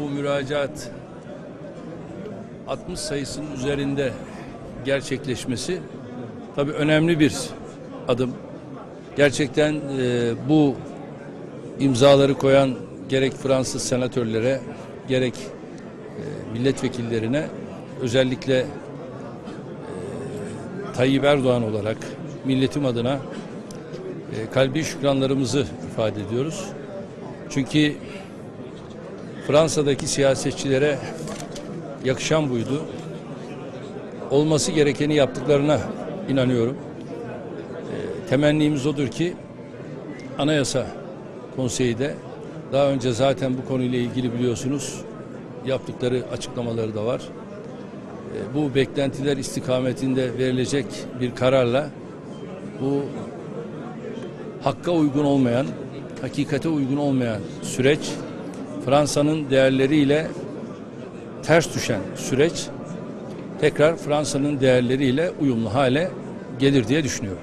bu müracaat 60 sayısının üzerinde gerçekleşmesi tabii önemli bir adım. Gerçekten e, bu imzaları koyan gerek Fransız senatörlere gerek e, milletvekillerine özellikle e, Tayyip Erdoğan olarak milletim adına e, kalbi şükranlarımızı ifade ediyoruz. Çünkü Fransa'daki siyasetçilere yakışan buydu. Olması gerekeni yaptıklarına inanıyorum. E, temennimiz odur ki Anayasa Konseyi de daha önce zaten bu konuyla ilgili biliyorsunuz yaptıkları açıklamaları da var. E, bu beklentiler istikametinde verilecek bir kararla bu hakka uygun olmayan, hakikate uygun olmayan süreç Fransa'nın değerleriyle ters düşen süreç tekrar Fransa'nın değerleriyle uyumlu hale gelir diye düşünüyorum.